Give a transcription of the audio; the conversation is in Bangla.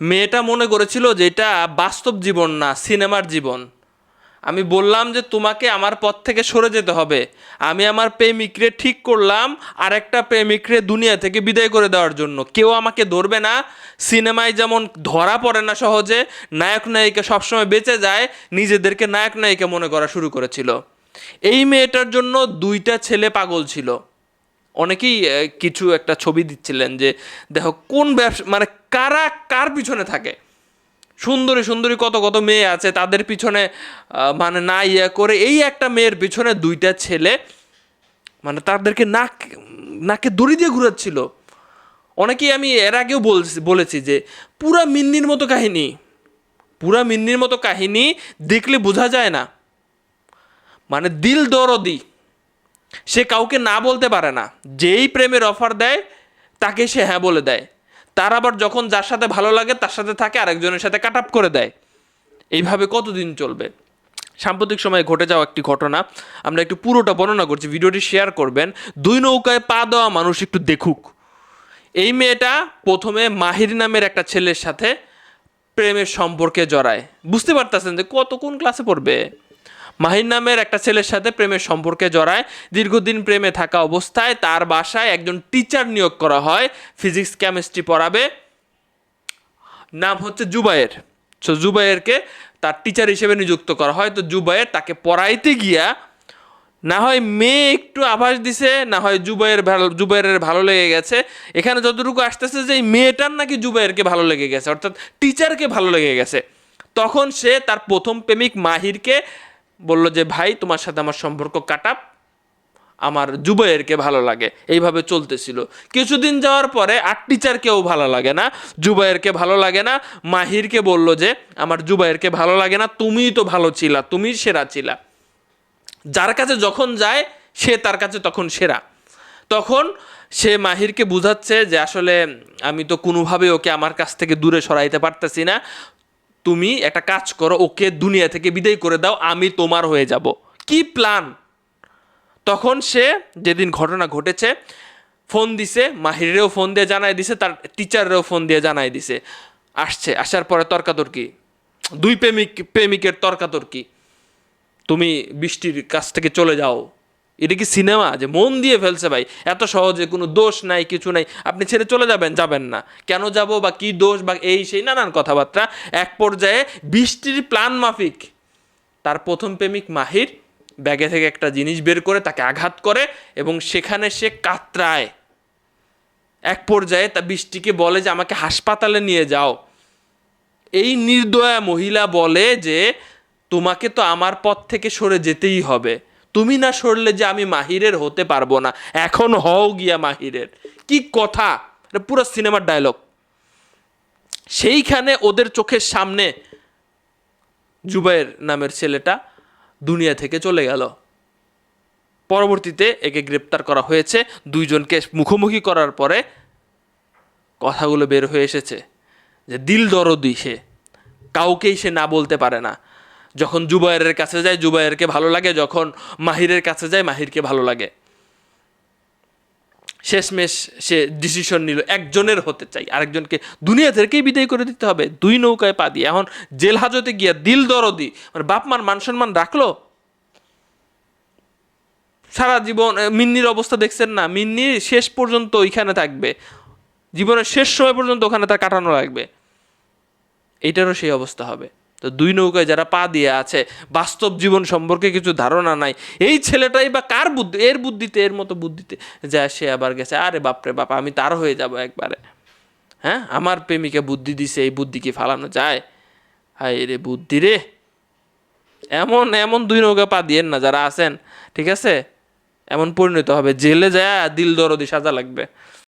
মেয়েটা মনে করেছিল যে এটা বাস্তব জীবন না, সিনেমার জীবন। আমি বললাম যে তোমাকে আমার পথ থেকে সরে যেতে হবে। আমি আমার প্রেমিকরে ঠিক করলাম আর একটা প্রেমিকরে দুনিয়া থেকে বিদায় করে দেওয়ার জন্য। কেউ আমাকে ধরবে না, সিনেমায় যেমন ধরা পড়ে না সহজে, নায়ক নায়িকা সবসময় বেঁচে যায়, নিজেদেরকে নায়ক নায়িকা মনে করা শুরু করেছিল। এই মেয়েটার জন্য দুইটা ছেলে পাগল ছিল। অনেকেই কিছু একটা ছবি দিচ্ছিলেন যে, দেখো কোন ব্যবসা মানে কারা কার পিছনে থাকে? সুন্দরী সুন্দরী কত কত মেয়ে আছে, তাদের পিছনে মানে না ইয়ে করে এই একটা মেয়ের পিছনে দুইটা ছেলে মানে তাদেরকে নাক, নাকে দড়ি দিয়ে ঘুরাচ্ছিল। অনেকেই আমি এর আগেও বলছি, বলেছি যে পুরা মিন্নির মতো কাহিনী, পুরা মিন্নির মতো কাহিনী দেখলে বোঝা যায় না। মানে দিল দরদি, সে কাউকে না বলতে পারে না। যেই প্রেমের অফার দেয়, তাকে সে হ্যাঁ বলে দেয়। তার আবার যখন যার সাথে ভালো লাগে, তার সাথে থাকে, আরেকজনের সাথে কাট আপ করে দেয়। এইভাবে কতদিন চলবে? সাম্প্রতিক সময়ে ঘটে যাওয়া একটি ঘটনা, আমরা একটু পুরোটা বর্ণনা করছি, ভিডিওটি শেয়ার করবেন। দুই নৌকায় পা দেওয়া মানুষ একটু দেখুক। এই মেয়েটা প্রথমে মাহির নামের একটা ছেলের সাথে প্রেমের সম্পর্কে জড়ায়। বুঝতে পারতেছেন যে কত কোন ক্লাসে পড়বে? মাহির নামের একটা ছেলের সাথে প্রেমের সম্পর্কে জড়ায়। দীর্ঘদিন প্রেমে থাকা অবস্থায় তার বাসায় একজন টিচার নিয়োগ করা হয়। ফিজিক্স কেমিস্ট্রি পড়াবে। নাম হচ্ছে জুবায়ের। সো জুবায়েরকে তার টিচার হিসেবে নিযুক্ত করা হয়। তো জুবায়ের তাকে পড়াইতে গিয়া না হয় মেয়ে একটু আভাস দিছে, না হয় জুবাইয়ের ভালো জুবাইরের ভালো লেগে গেছে। এখানে যতটুকু আসতেছে যে মেয়েটার নাকি জুবাইয়েরকে ভালো লেগে গেছে, অর্থাৎ টিচারকে ভালো লেগে গেছে। তখন সে তার প্রথম প্রেমিক মাহিরকে বলল যে, ভাই, তোমার সাথে আমার সম্পর্ক কাটাপ আমার জুবাইরকে ভালো লাগে। এইভাবে চলতেছিল। কিছুদিন যাওয়ার পরে আর টিচারকেও ভালো লাগে না, জুবাইরকে ভালো লাগে না। মাহিরকে বলল যে, আমার জুবাইরকে ভালো লাগে না তুমিই তো ভালো ছিলা, তুমি সেরা ছিলা। যার কাছে যখন যায়, সে তার কাছে তখন সেরা। তখন সে মাহিরকে বুঝাচ্ছে যে, আসলে আমি তো কোনোভাবে ওকে আমার কাছ থেকে দূরে সরাইতে পারতেছি না। তুমি একটা কাজ করো, ওকে দুনিয়া থেকে বিদায় করে দাও, আমি তোমার হয়ে যাব। কি প্ল্যান তখন সে যেদিন ঘটনা ঘটেছে ফোন দিছে, মাহিরেও ফোন দিয়ে জানাই দিছে, তার টিচারেরও ফোন দিয়ে জানাই দিছে। আসছে, আসার পরে তর্কাতর্কি। দুই প্রেমিক, প্রেমিকের তর্কাতর্কি। তুমি বৃষ্টির কাছ থেকে চলে যাও। এটা কি সিনেমা? যে মন দিয়ে ফেলছে ভাই। এত সহজে কোনো দোষ নাই, কিছু নাই। আপনি ছেড়ে চলে যাবেন যাবেন না। কেন যাব বা কি দোষ বা এই সেই নানান কথাবার্তা? এক পর্যায়ে বৃষ্টির প্ল্যান মাফিক। তার প্রথম প্রেমিক মাহির ব্যাগে থেকে একটা জিনিস বের করে তাকে আঘাত করে এবং সেখানে সে কাতরায়। এক পর্যায়ে তা বৃষ্টিকে বলে যে, আমাকে হাসপাতালে নিয়ে যাও। এই নির্দয়া মহিলা বলে যে, তোমাকে তো আমার পথ থেকে সরে যেতেই হবে। তুমি না সরলে যে আমি মাহিরের হতে পারব না। এখন হও গিয়া মাহিরের। কি কথা? এটা পুরো সিনেমার ডায়লগ সেইখানে ওদের চোখের সামনে জুবাইর নামের ছেলেটা দুনিয়া থেকে চলে গেল। পরবর্তীতে একে গ্রেপ্তার করা হয়েছে। দুইজনকে মুখোমুখি করার পরে কথাগুলো বের হয়ে এসেছে যে, দিল দরদি সে। কাউকেই সে না বলতে পারে না। যখন জুবায়ের কাছে যায় জুবায়েরকে ভালো লাগে। যখন মাহিরের কাছে যায়, মাহিরকে ভালো লাগে। শেষমেশ সে ডিসিশন নিল, একজনের হতে চাই। আরেকজনকে দুনিয়া থেকেই বিদায় করে দিতে হবে। দুই নৌকায় পা দিয়ে। এখন জেল হাজতে গিয়া দিল দরদি মানে বাপ মার মান সম্মান রাখল? সারা জীবন মিন্নির অবস্থা দেখছেন না? মিন্নি শেষ পর্যন্ত ওইখানে থাকবে। জীবনের শেষ সময় পর্যন্ত ওখানে তার কাটানো লাগবে। এইটারও সেই অবস্থা হবে। তো দুই নৌকায় যারা পা দিয়ে আছে, বাস্তব জীবন সম্পর্কে কিছু ধারণা নাই। এই ছেলেটাই বা কার বুদ্ধি, এর বুদ্ধিতে, এর মতো বুদ্ধিতে যা সে আবার গেছে, আরে বাপরে বাপ, আমি তার হয়ে যাব একবারে। হ্যাঁ আমার প্রেমিকা বুদ্ধি দিছে, এই বুদ্ধি কি ফালানো যায়? হায় রে বুদ্ধি রে। এমন এমন দুই নৌকা পা দিয়েন না যারা আছেন, ঠিক আছে? এমন পরিণত হবে। জেলে যায়, দিল দরদি সাজা লাগবে।